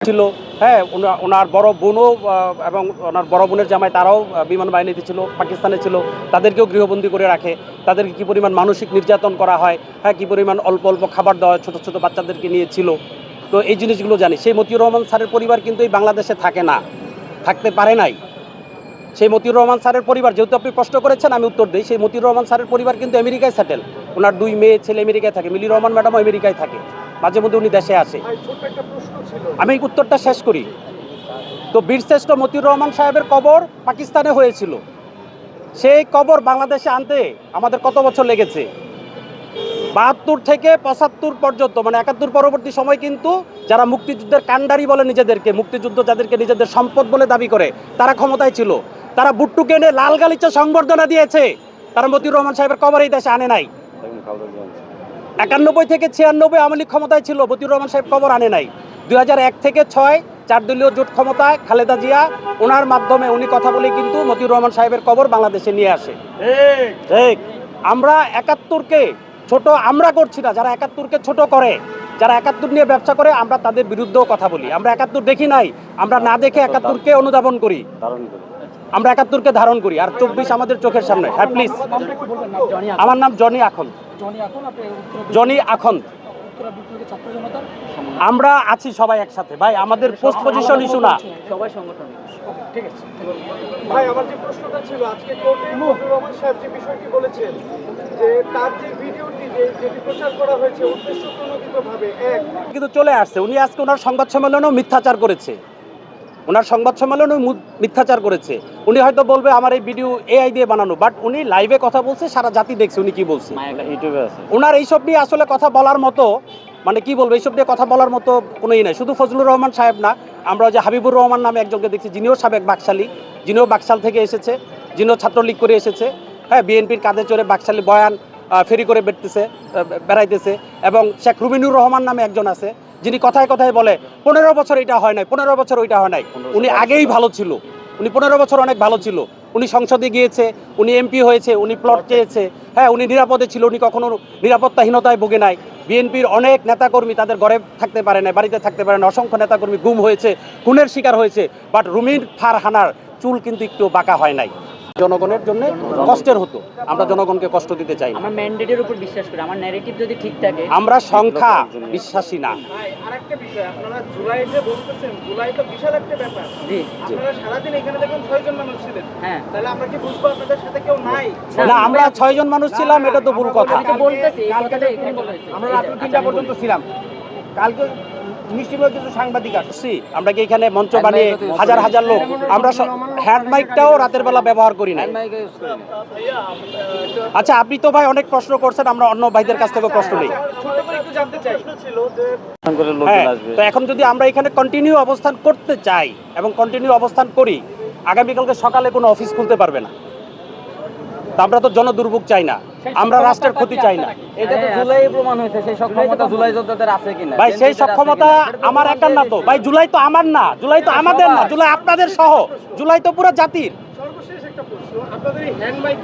ছিল হ্যাঁ ওনা- ওনার বড় বোনও এবং ওনার বড় বোনের জামাই তারাও বিমান বাহিনীতে ছিল, পাকিস্তানে ছিল, তাদেরকেও গৃহবন্দী করে রাখে। তাদেরকে কী পরিমাণ মানসিক নির্যাতন করা হয় হ্যাঁ কী পরিমাণ অল্প অল্প খাবার দেওয়া হয় ছোটো ছোটো বাচ্চাদেরকে নিয়ে ছিল। তো এই জিনিসগুলো জানি। সেই মতিউর রহমান স্যারের পরিবার কিন্তু এই বাংলাদেশে থাকে না, থাকতে পারে নাই। সেই মতিউর রহমান স্যারের পরিবার, যেহেতু আপনি প্রশ্ন করেছেন, আমি উত্তর দিই। সেই মতিউর রহমান স্যারের পরিবার কিন্তু আমেরিকায় সেটেল ওনার দুই মেয়ে ছেলে আমেরিকায় থাকে। মিলি রহমান ম্যাডামও আমেরিকায় থাকে। মাঝে মধ্যে উনি দেশে আসে। আমি উত্তরটা শেষ করি। তো বীরশ্রেষ্ঠ মতিউর রহমান সাহেবের কবর পাকিস্তানে হয়েছিল। সেই কবর বাংলাদেশে আনতে আমাদের কত বছর লেগেছে? বাহাত্তর থেকে পঁচাত্তর পর্যন্ত মানে একাত্তর পরবর্তী সময় কিন্তু যারা মুক্তিযুদ্ধের কাণ্ডারি বলে নিজেদেরকে মুক্তিযুদ্ধ যাদেরকে নিজেদের সম্পদ বলে দাবি করে তারা ক্ষমতায় ছিল। তারা বুট্টুকে এনে লাল গালিচা সংবর্ধনা দিয়েছে। তারা মতিউর রহমান সাহেবের কবর এই দেশে আনে নাই। একানব্বই থেকে ছিয়ানব্বই আওয়ামী লীগ ক্ষমতায় ছিল মতিউর রহমান সাহেব খবর আনে নাই। দুই এক থেকে ছয় চার দলীয় জোট ক্ষমতায় খালেদা জিয়া ওনার মাধ্যমে উনি কথা বলে কিন্তু মতিউর রহমান সাহেবের কবর বাংলাদেশে নিয়ে আসে। ঠিক। আমরা একাত্তরকে ছোট আমরা করছি না যারা একাত্তরকে ছোট করে যারা একাত্তর নিয়ে ব্যবসা করে আমরা তাদের বিরুদ্ধেও কথা বলি। আমরা একাত্তর দেখি নাই আমরা না দেখে একাত্তরকে অনুধাবন করি। আমরা একাত্তরকে ধারণ করি আর চব্বিশ আমাদের চোখের সামনে। হ্যাঁ প্লিজ। আমার নাম জনি আখন্দ। জনি জনতার আমরা আছি সবাই একসাথে। ভাই আমাদের পোস্ট পজিশন ইস্যু না। সবাই সংগঠন ঠিক আছে ভাই আমার যে প্রশ্নটা ছিল আজকে কোর্টে রহমান সাহেব যে বিষয়টি বলেছেন যে তার যে ভিডিওটি যে যেটি প্রচার করা হয়েছে উদ্দেশ্য এক কিন্তু চলে আসছে। উনি আজকে ওনার সংবাদ সম্মেলনেও মিথ্যাচার করেছে। ওনার সংবাদ সম্মেলনেও মু- মিথ্যাচার করেছে। উনি হয়তো বলবে আমার এই ভিডিও এআই দিয়ে বানানো। বাট উনি লাইভে কথা বলছে সারা জাতি দেখছে উনি কি বলছে। ওনার এইসব নিয়ে আসলে কথা বলার মতো মানে কি বলব এইসব নিয়ে কথা বলার মতো কোনো ই নাই। শুধু ফজলুর রহমান সাহেব না আমরা ওই যে হাবিবুর রহমান নামে একজনকে দেখছি যিনিও সাবেক বাকশালী যিনিও বাকশাল থেকে এসেছে যিনিও ছাত্রলীগ করে এসেছে। হ্যাঁ বিএনপির কাঁধে চড়ে বাকশালী বয়ান ফেরি করে বেড়তেছে বেড়াইতেছে। এবং শেখ রুবিনুর রহমান নামে একজন আছে। যিনি কথায় কথায় বলে পনেরো বছর এটা হয় নাই পনেরো বছর ওইটা হয় নাই। উনি আগেই ভালো ছিল। উনি পনেরো বছর অনেক ভালো ছিল। উনি সংসদে গিয়েছে উনি এমপি হয়েছে উনি প্লট চেয়েছে। হ্যাঁ উনি নিরাপদে ছিল উনি কখনো নিরাপত্তাহীনতায় ভোগে নাই। বিএনপির অনেক নেতাকর্মী তাদের ঘরে থাকতে পারে না বাড়িতে থাকতে পারে না অসংখ্য নেতাকর্মী গুম হয়েছে খুনের শিকার হয়েছে বাট রুমিন ফারহানার চুল কিন্তু একটু বাঁকা হয় নাই। জনগণের জন্য কষ্টের হতো। আমরা জনগণকে কষ্ট দিতে চাই না। ম্যান্ডেটের উপর বিশ্বাস করি। আমার ন্যারেটিভ যদি ঠিক থাকে আমরা সংখ্যা বিশ্বাসী না। আরেকটা বিষয় আপনারা জুলাই যে বলতেছেন জুলাই তো বিশাল একটা ব্যাপার। জি আপনারা সারাদিন এখানে দেখুন ছয়জন মানুষ ছিলেন। হ্যাঁ। তাহলে আমরা কি বুঝব আপনাদের সাথে কেউ নাই? না আমরা ছয়জন মানুষ ছিলাম এটা তো ভুল কথা। আমি তো বলতেছি। আমরা রাত্রি যে, আচ্ছা, তিনটা পর্যন্ত ছিলাম। কালকে নিশ্চিতভাবে কিছু সাংবাদিক আসছি আমরা কি এখানে মঞ্চ বানিয়ে হাজার হাজার লোক আমরা হ্যান্ড মাইকটাও রাতের বেলা ব্যবহার করি না আচ্ছা আপনি তো ভাই অনেক প্রশ্ন করছেন আমরা অন্য ভাইদের কাছ থেকে প্রশ্ন নেই। হ্যাঁ তো এখন যদি আমরা এখানে কন্টিনিউ অবস্থান করতে চাই এবং কন্টিনিউ অবস্থান করি আগামীকালকে সকালে কোনো অফিস খুলতে পারবে না। আমরা তো জনদুর্ভোগ চাই না। আমরা রাষ্ট্রের ক্ষতি চাই না। এটা তো জুলাই প্রমাণ হয়েছে সেই সক্ষমতা জুলাই যোদ্ধাদের আছে কিনা। ভাই সেই সক্ষমতা আমার একার না তো। ভাই জুলাই তো আমার না। জুলাই তো আমাদের না। জুলাই আপনাদের সহ। জুলাই তো পুরো জাতির। সর্বশেষ একটা প্রশ্ন আপনাদের এই হ্যান্ড মাইক